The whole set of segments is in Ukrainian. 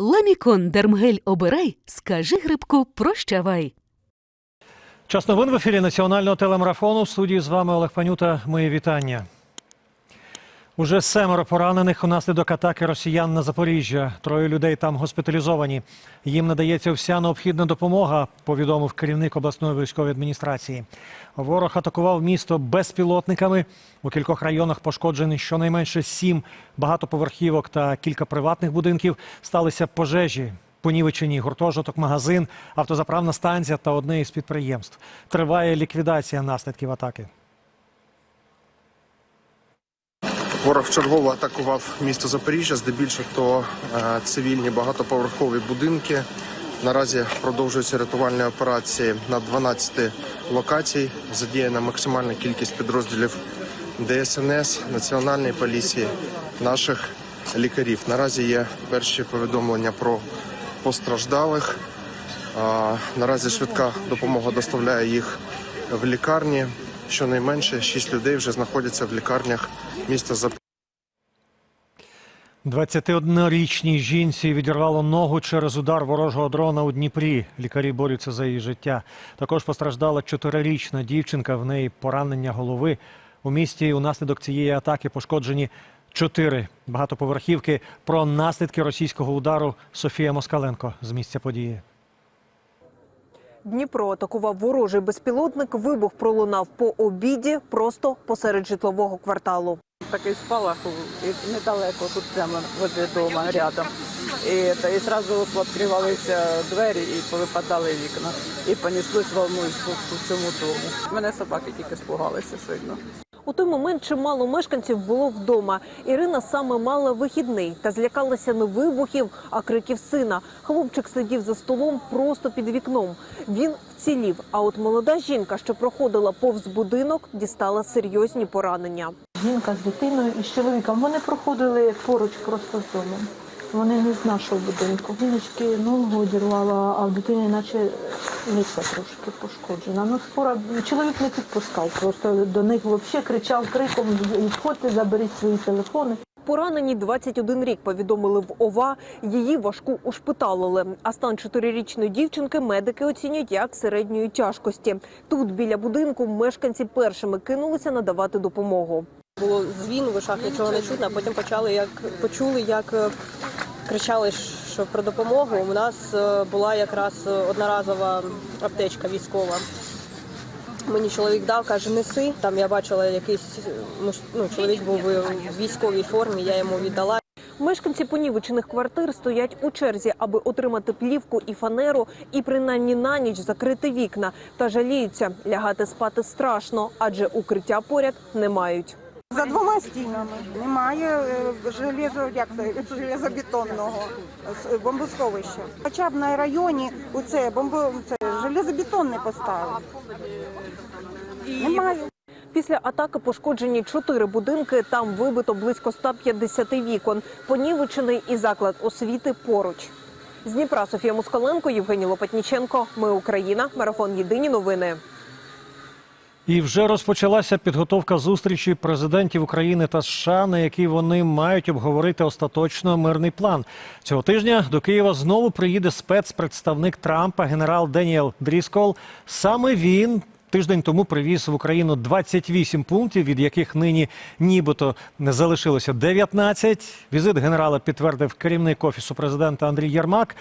Ламікон Дермгель обирай, скажи грибку прощавай. Час новин в ефірі національного телемарафону. В студії з вами Олег Панюта. Мої вітання. Уже семеро поранених унаслідок атаки росіян на Запоріжжя. Троє людей там госпіталізовані. Їм надається вся необхідна допомога, повідомив керівник обласної військової адміністрації. Ворог атакував місто безпілотниками. У кількох районах пошкоджені щонайменше сім багатоповерхівок та кілька приватних будинків. Сталися пожежі. Понівечені гуртожиток, магазин, автозаправна станція та одне із підприємств. Триває ліквідація наслідків атаки. Ворог чергово атакував місто Запоріжжя, здебільшого то е, цивільні багатоповерхові будинки. Наразі продовжуються рятувальні операції на 12 локацій. Задіяна максимальна кількість підрозділів ДСНС, Національної поліції, наших лікарів. Наразі є перші повідомлення про постраждалих. Наразі швидка допомога доставляє їх в лікарні. Щонайменше 6 людей вже знаходяться в лікарнях міста Запоріжжя. 21-річній жінці відірвало ногу через удар ворожого дрона у Дніпрі. Лікарі борються за її життя. Також постраждала чотирирічна дівчинка. В неї поранення голови. У місті унаслідок цієї атаки пошкоджені чотири багатоповерхівки. Про наслідки російського удару Софія Москаленко з місця події. Дніпро атакував ворожий безпілотник. Вибух пролунав по обіді просто посеред житлового кварталу. такий спалах недалеко тут прямо возле дома рядом. І, та, і зразу відкривалися двері і повипадали вікна. І понеслось волну по цьому дому. Мене собаки тільки спугалися сильно. У той момент чимало мешканців було вдома. Ірина саме мала вихідний та злякалася не вибухів, а криків сина. Хлопчик сидів за столом просто під вікном. Він вцілів. А от молода жінка, що проходила повз будинок, дістала серйозні поранення. Жінка з дитиною і з чоловіком. Вони проходили поруч просто з домом. Вони не з нашого будинку. Жіночки ногу одірвала, а в дитини наче лице трошки пошкоджена. Ну, скоро чоловік не підпускав. Просто до них взагалі кричав криком відходьте, заберіть свої телефони. Поранені 21 рік повідомили в ОВА. Її важку ушпиталили. А стан чотирирічної дівчинки медики оцінюють як середньої тяжкості. Тут біля будинку мешканці першими кинулися надавати допомогу. Було дзвін в ушах, нічого не чутно, а потім почали як почули, як е, кричали, що про допомогу. У нас е, була якраз одноразова аптечка військова. Мені чоловік дав, каже, неси. Там я бачила якийсь е, ну, чоловік був в військовій формі, я йому віддала. Мешканці понівечених квартир стоять у черзі, аби отримати плівку і фанеру, і принаймні на ніч закрити вікна. Та жаліються, лягати спати страшно, адже укриття поряд не мають. За двома стінами немає е, железо, як це, железобетонного е, бомбосховища. Хоча б на районі у це бомбо це железобетонне поставили. Немає. Після атаки пошкоджені чотири будинки. Там вибито близько 150 вікон. Понівечений і заклад освіти поруч. З Дніпра Софія Москаленко, Євгеній Лопатніченко. Ми Україна. Марафон Єдині новини. І вже розпочалася підготовка зустрічі президентів України та США, на якій вони мають обговорити остаточно мирний план. Цього тижня до Києва знову приїде спецпредставник Трампа, генерал Деніел Дріскол. Саме він. Тиждень тому привіз в Україну 28 пунктів, від яких нині нібито залишилося 19. Візит генерала підтвердив керівник офісу президента Андрій Єрмак.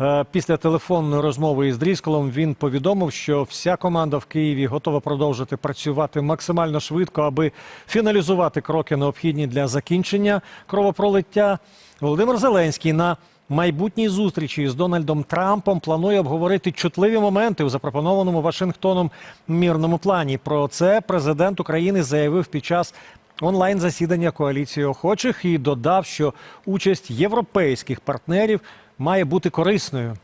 Е, Після телефонної розмови із Дрісколом він повідомив, що вся команда в Києві готова продовжити працювати максимально швидко, аби фіналізувати кроки необхідні для закінчення кровопролиття. Володимир Зеленський на майбутній зустрічі з Дональдом Трампом планує обговорити чутливі моменти у запропонованому Вашингтоном мірному плані. Про це президент України заявив під час онлайн засідання коаліції охочих і додав, що участь європейських партнерів має бути корисною.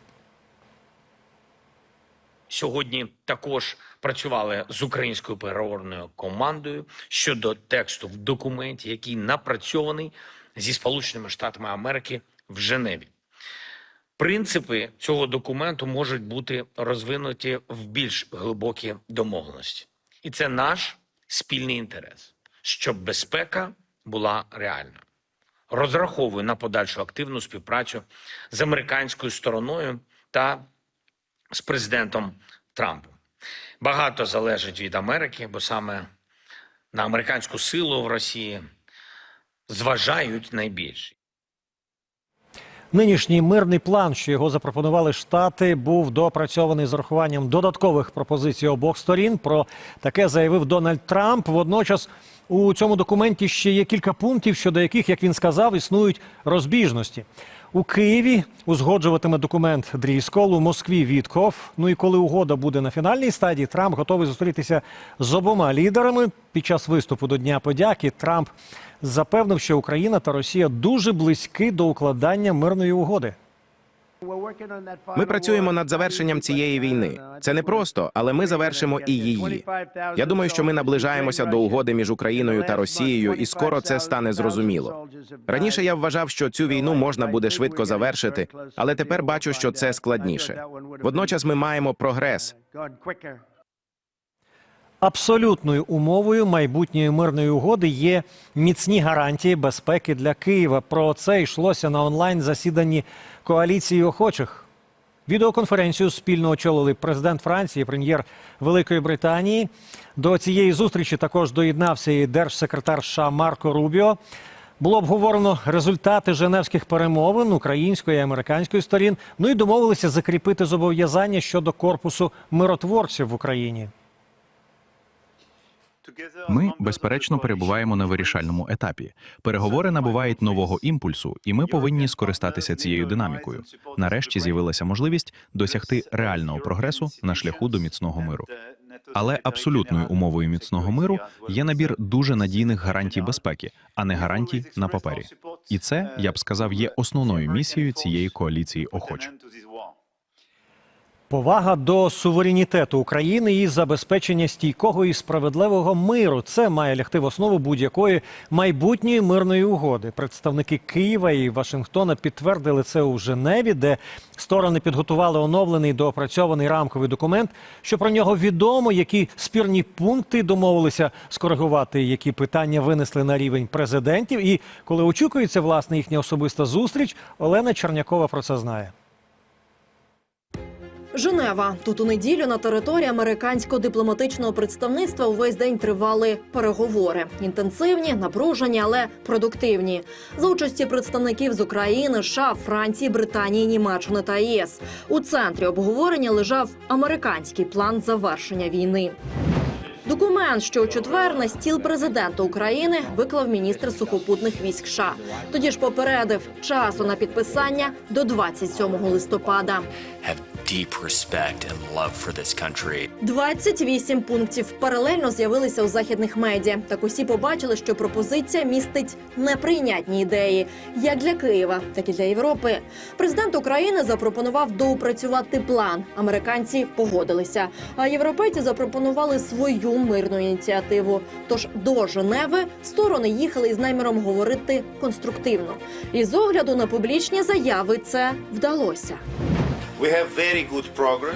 Сьогодні також працювали з українською переговорною командою щодо тексту в документі, який напрацьований зі Сполученими Штатами Америки в Женеві. Принципи цього документу можуть бути розвинуті в більш глибокі домовленості, і це наш спільний інтерес, щоб безпека була реальною. розраховую на подальшу активну співпрацю з американською стороною та з президентом Трампом. Багато залежить від Америки, бо саме на американську силу в Росії зважають найбільше. Нинішній мирний план, що його запропонували штати, був допрацьований з урахуванням додаткових пропозицій обох сторін. Про таке заявив Дональд Трамп. Водночас у цьому документі ще є кілька пунктів, щодо яких, як він сказав, існують розбіжності. У Києві узгоджуватиме документ Дріскол, у Москві Вітков. Ну і коли угода буде на фінальній стадії, Трамп готовий зустрітися з обома лідерами. Під час виступу до Дня подяки Трамп запевнив, що Україна та Росія дуже близькі до укладання мирної угоди. Ми працюємо над завершенням цієї війни. Це не просто, але ми завершимо і її. Я думаю, що ми наближаємося до угоди між Україною та Росією, і скоро це стане зрозуміло. Раніше я вважав, що цю війну можна буде швидко завершити, але тепер бачу, що це складніше. Водночас ми маємо прогрес. Абсолютною умовою майбутньої мирної угоди є міцні гарантії безпеки для Києва. Про це йшлося на онлайн засіданні коаліції охочих. Відеоконференцію спільно очолили президент Франції, прем'єр Великої Британії. До цієї зустрічі також доєднався і держсекретар США Марко Рубіо. Було обговорено результати женевських перемовин української і американської сторін. Ну і домовилися закріпити зобов'язання щодо корпусу миротворців в Україні. Ми, безперечно, перебуваємо на вирішальному етапі. Переговори набувають нового імпульсу, і ми повинні скористатися цією динамікою. Нарешті з'явилася можливість досягти реального прогресу на шляху до міцного миру. Але абсолютною умовою міцного миру є набір дуже надійних гарантій безпеки, а не гарантій на папері. І це я б сказав є основною місією цієї коаліції охочих. Повага до суверенітету України і забезпечення стійкого і справедливого миру це має лягти в основу будь-якої майбутньої мирної угоди. Представники Києва і Вашингтона підтвердили це у Женеві, де сторони підготували оновлений доопрацьований рамковий документ. Що про нього відомо, які спірні пункти домовилися скоригувати, які питання винесли на рівень президентів. І коли очікується власне їхня особиста зустріч, Олена Чернякова про це знає. Женева. Тут у неділю на території американського дипломатичного представництва увесь день тривали переговори. Інтенсивні, напружені, але продуктивні. За участі представників з України, США, Франції, Британії, Німеччини та ЄС. У центрі обговорення лежав американський план завершення війни. Документ, що у четвер на стіл президента України виклав міністр сухопутних військ США. Тоді ж попередив часу на підписання до 27 листопада. Deep respect and love for this country. 28 пунктів паралельно з'явилися у західних медіа. Так усі побачили, що пропозиція містить неприйнятні ідеї як для Києва, так і для Європи. Президент України запропонував доопрацювати план. Американці погодилися. А європейці запропонували свою мирну ініціативу. Тож до Женеви сторони їхали із наміром говорити конструктивно. І з огляду на публічні заяви це вдалося.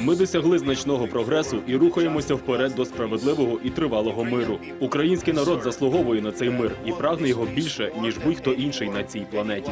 Ми досягли значного прогресу і рухаємося вперед до справедливого і тривалого миру. Український народ заслуговує на цей мир і прагне його більше ніж будь-хто інший на цій планеті.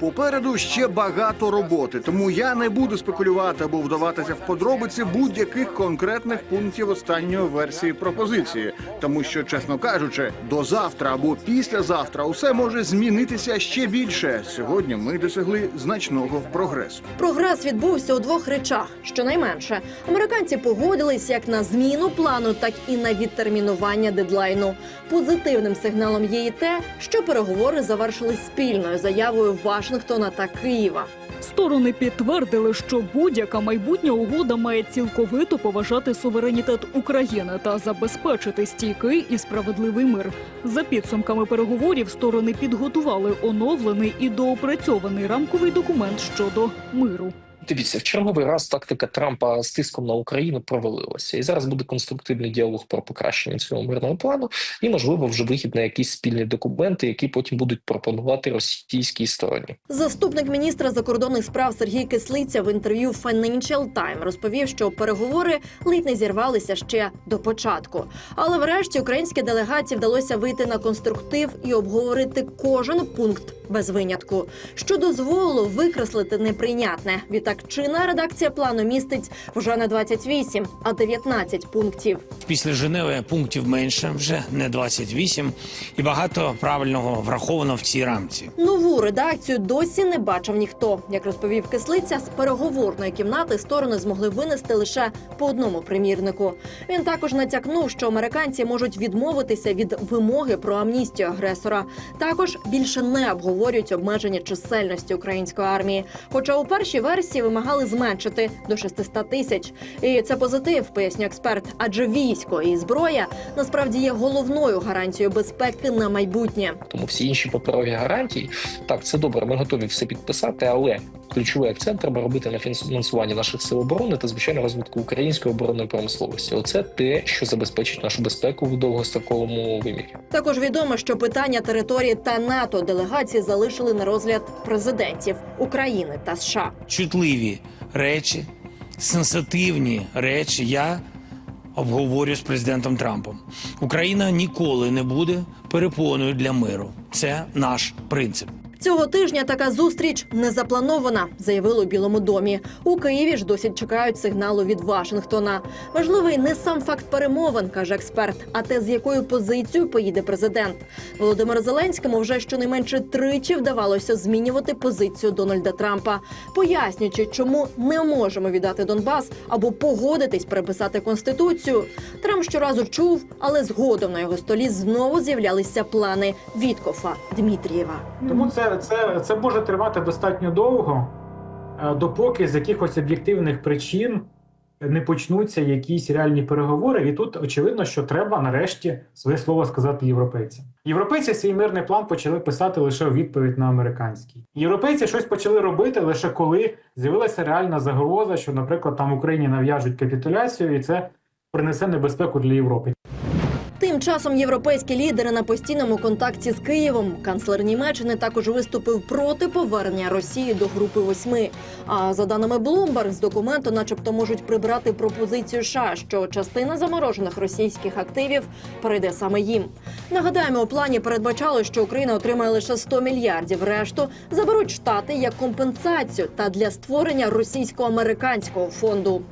Попереду ще багато роботи, тому я не буду спекулювати або вдаватися в подробиці будь-яких конкретних пунктів останньої версії пропозиції, тому що, чесно кажучи, до завтра або післязавтра усе може змінитися ще більше. Сьогодні ми досягли значного прогресу. Прогрес відбувся у двох речах. Щонайменше, американці погодились як на зміну плану, так і на відтермінування дедлайну. Позитивним сигналом є і те, що переговори завершились спільною заявою Вашингтона та Києва. Сторони підтвердили, що будь-яка майбутня угода має цілковито поважати суверенітет України та забезпечити стійкий і справедливий мир. За підсумками переговорів сторони підготували оновлений і доопрацьований рамковий документ щодо миру. Дивіться, в черговий раз тактика Трампа з тиском на Україну провалилася, і зараз буде конструктивний діалог про покращення цього мирного плану, і можливо вже вихід на якісь спільні документи, які потім будуть пропонувати російській стороні. Заступник міністра закордонних справ Сергій Кислиця в інтерв'ю Financial Time розповів, що переговори ледь не зірвалися ще до початку. Але врешті українській делегації вдалося вийти на конструктив і обговорити кожен пункт без винятку, що дозволило викреслити неприйнятне. Відтак чинна редакція плану містить вже не 28, а 19 пунктів. Після Женеви пунктів менше, вже не 28, і багато правильного враховано в цій рамці. Нову редакцію досі не бачив ніхто. Як розповів кислиця, з переговорної кімнати сторони змогли винести лише по одному примірнику. Він також натякнув, що американці можуть відмовитися від вимоги про амністію агресора. Також більше не обговорюють обмеження чисельності української армії. Хоча у першій версії вимагали зменшити до 600 тисяч. І це позитив, пояснює експерт. Адже військо і зброя насправді є головною гарантією безпеки на майбутнє. Тому всі інші паперові гарантії так це добре. Ми готові все підписати, але ключовий акцент треба робити на фінансуванні наших сил оборони та звичайно розвитку української оборонної промисловості. Оце те, що забезпечить нашу безпеку в довгостроковому вимірі. Також відомо, що питання території та НАТО делегації залишили на розгляд президентів України та США. Чутливі речі, сенситивні речі я обговорю з президентом Трампом. Україна ніколи не буде перепоною для миру. Це наш принцип. Цього тижня така зустріч не запланована, заявили у Білому домі. У Києві ж досі чекають сигналу від Вашингтона. Важливий не сам факт перемовин, каже експерт, а те, з якою позицією поїде президент. Володимиру Зеленському вже щонайменше тричі вдавалося змінювати позицію Дональда Трампа, пояснюючи, чому не можемо віддати Донбас або погодитись переписати конституцію. Трамп щоразу чув, але згодом на його столі знову з'являлися плани Віткофа Дмитрієва. Тому це, це, це може тривати достатньо довго, е, допоки з якихось об'єктивних причин не почнуться якісь реальні переговори. І тут очевидно, що треба нарешті своє слово сказати європейцям. Європейці свій мирний план почали писати лише у відповідь на американський. Європейці щось почали робити лише коли з'явилася реальна загроза, що, наприклад, там Україні нав'яжуть капітуляцію, і це принесе небезпеку для Європи. Тим часом європейські лідери на постійному контакті з Києвом. Канцлер Німеччини також виступив проти повернення Росії до групи восьми. А за даними Bloomberg, з документу, начебто, можуть прибрати пропозицію США, що частина заморожених російських активів перейде саме їм. Нагадаємо, у плані передбачало, що Україна отримає лише 100 мільярдів. Решту заберуть штати як компенсацію та для створення російсько-американського фонду.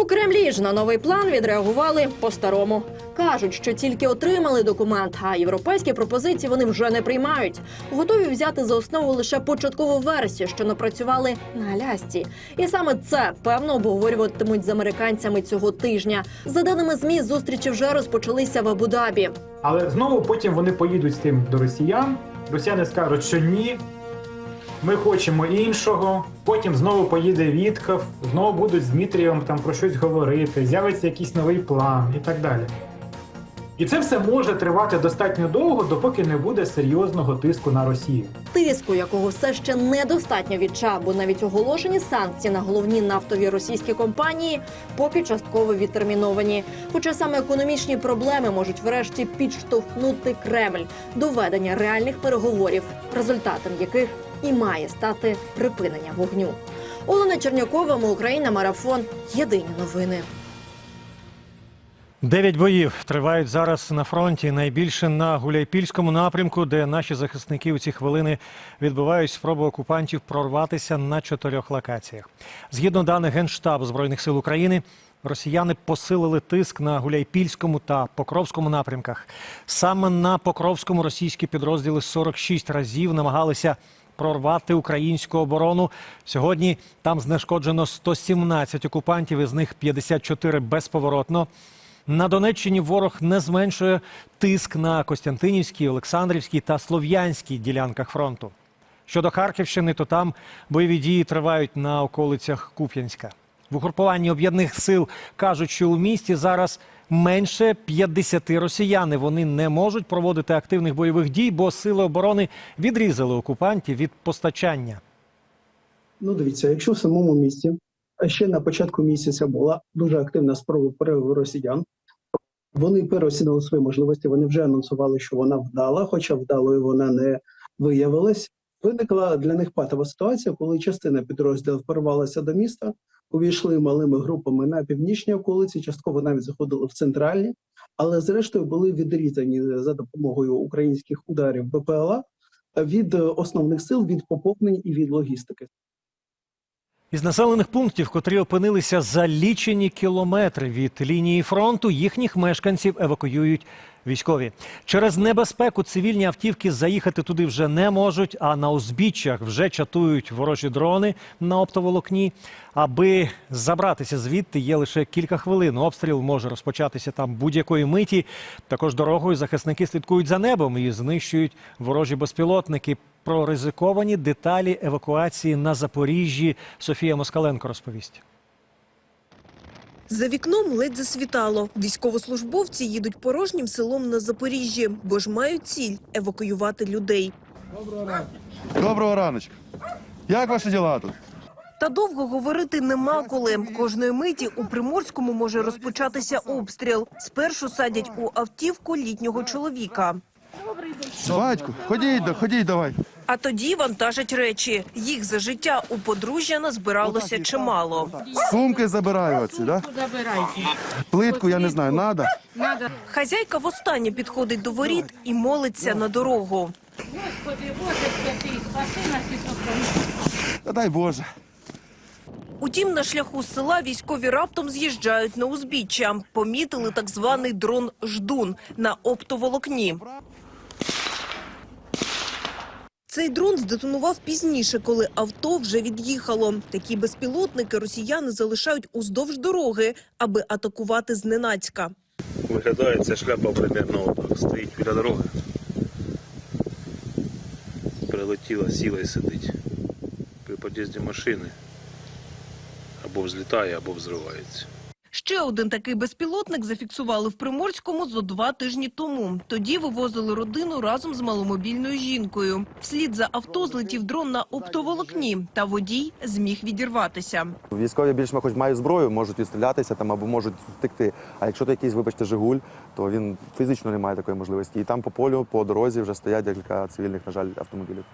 У Кремлі ж на новий план відреагували по-старому. Кажуть, що тільки отримали документ, а європейські пропозиції вони вже не приймають. Готові взяти за основу лише початкову версію, що напрацювали на Алясці. І саме це певно обговорюватимуть з американцями цього тижня. За даними змі, зустрічі вже розпочалися в Абу-Дабі. Але знову потім вони поїдуть з тим до росіян. Росіяни скажуть, що ні. Ми хочемо іншого. Потім знову поїде Вітков, знову будуть з Дмитрієм там про щось говорити, з'явиться якийсь новий план і так далі. І це все може тривати достатньо довго, допоки не буде серйозного тиску на Росію. Тиску, якого все ще недостатньо від США, бо навіть оголошені санкції на головні нафтові російські компанії поки частково відтерміновані. Хоча саме економічні проблеми можуть врешті підштовхнути Кремль до ведення реальних переговорів, результатом яких і має стати припинення вогню. Олена Чернякова, Україна, марафон. Єдині новини. Дев'ять боїв тривають зараз на фронті. Найбільше на Гуляйпільському напрямку, де наші захисники у ці хвилини відбивають спробу окупантів прорватися на чотирьох локаціях. Згідно даних Генштабу збройних сил України, росіяни посилили тиск на Гуляйпільському та Покровському напрямках. Саме на Покровському російські підрозділи 46 разів намагалися прорвати українську оборону. Сьогодні там знешкоджено 117 окупантів, із них 54 безповоротно. На Донеччині ворог не зменшує тиск на Костянтинівській, Олександрівській та Слов'янській ділянках фронту. Щодо Харківщини, то там бойові дії тривають на околицях Куп'янська. В угрупуванні об'єднаних сил кажуть, що у місті зараз менше 50 росіян. Вони не можуть проводити активних бойових дій, бо сили оборони відрізали окупантів від постачання. Ну, дивіться, якщо в самому місті ще на початку місяця була дуже активна спроба переговору росіян, вони переоцінили свої можливості. Вони вже анонсували, що вона вдала, хоча вдалою вона не виявилась. Виникла для них патова ситуація, коли частина підрозділів порвалася до міста, увійшли малими групами на північні околиці, частково навіть заходили в центральні, але зрештою були відрізані за допомогою українських ударів БПЛА від е, основних сил, від поповнень і від логістики. Із населених пунктів, котрі опинилися за лічені кілометри від лінії фронту, їхніх мешканців евакуюють військові. Через небезпеку цивільні автівки заїхати туди вже не можуть, а на узбіччях вже чатують ворожі дрони на оптоволокні. Аби забратися звідти, є лише кілька хвилин. Обстріл може розпочатися там будь-якої миті. Також дорогою захисники слідкують за небом і знищують ворожі безпілотники. Про ризиковані деталі евакуації на Запоріжжі Софія Москаленко розповість. За вікном ледь засвітало. Військовослужбовці їдуть порожнім селом на Запоріжжі, бо ж мають ціль евакуювати людей. Доброго раночку. Як ваші діла тут? Та довго говорити нема коли. Кожної миті у Приморському може розпочатися обстріл. Спершу садять у автівку літнього чоловіка. Батьку, ходіть, ходіть давай. А тоді вантажать речі. Їх за життя у подружжя назбиралося чимало. Сумки забираю оці, да? Плитку, я не знаю, надо. Хазяйка востаннє підходить до воріт і молиться на дорогу. Та дай Боже. Утім, на шляху з села військові раптом з'їжджають на узбіччя. Помітили так званий дрон «Ждун» на оптоволокні. Цей дрон здетонував пізніше, коли авто вже від'їхало. Такі безпілотники росіяни залишають уздовж дороги, аби атакувати зненацька. Виглядає ця шляпа примерно. Стоїть біля дороги. Прилетіла, сіла і сидить. При під'їзді машини або взлітає, або взривається. Ще один такий безпілотник зафіксували в Приморському зо два тижні тому. Тоді вивозили родину разом з маломобільною жінкою. Вслід за авто злетів дрон на оптоволокні, та водій зміг відірватися. Військові більш хоч мають зброю, можуть відстрілятися там або можуть втекти. А якщо то якийсь, вибачте, Жигуль, то він фізично не має такої можливості. І там по полю, по дорозі вже стоять декілька цивільних, на жаль, автомобілів.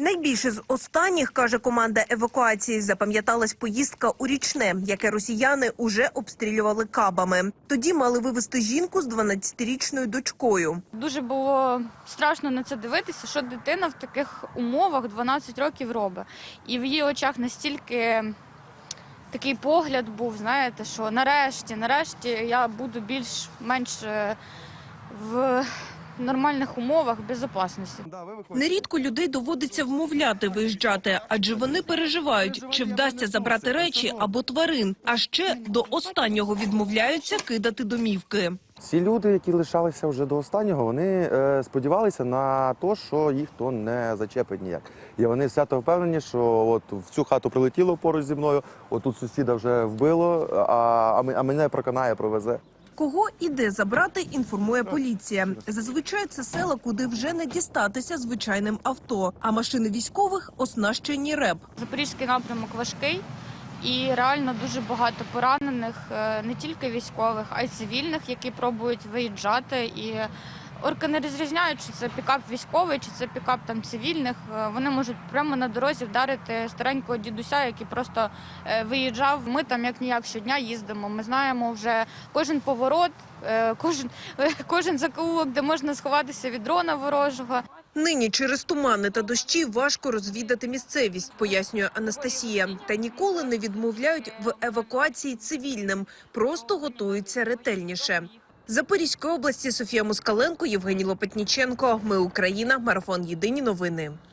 Найбільше з останніх, каже команда евакуації, запам'яталась поїздка у річне, яке росіяни уже обстрілювали кабами. Тоді мали вивезти жінку з 12-річною дочкою. Дуже було страшно на це дивитися, що дитина в таких умовах 12 років робить. І в її очах настільки такий погляд був, знаєте, що нарешті, нарешті я буду більш-менш е, в нормальних умовах безпечності. Нерідко людей доводиться вмовляти виїжджати, адже вони переживають, чи вдасться забрати речі або тварин. А ще до останнього відмовляються кидати домівки. Ці люди, які лишалися вже до останнього, вони е, сподівалися на те, що їх то не зачепить ніяк. І вони свято впевнені, що от в цю хату прилетіло поруч зі мною, отут сусіда вже вбило, а, а, а мене проканає, провезе. Кого і де забрати, інформує поліція. Зазвичай це села, куди вже не дістатися звичайним авто. А машини військових оснащені РЕП. Запорізький напрямок важкий. І реально дуже багато поранених е, не тільки військових, а й цивільних, які пробують виїжджати. І орки не розрізняють, чи це пікап військовий, чи це пікап там цивільних. Е, Вони можуть прямо на дорозі вдарити старенького дідуся, який просто е, виїжджав. Ми там як ніяк щодня їздимо. Ми знаємо вже кожен поворот, е, кожен, кожен закоулок, де можна сховатися від дрона ворожого. Нині через тумани та дощі важко розвідати місцевість, пояснює Анастасія. Та ніколи не відмовляють в евакуації цивільним, просто готуються ретельніше. Запорізької області Софія Москаленко, Євгеній Лопатніченко. Ми Україна. Марафон. Єдині новини.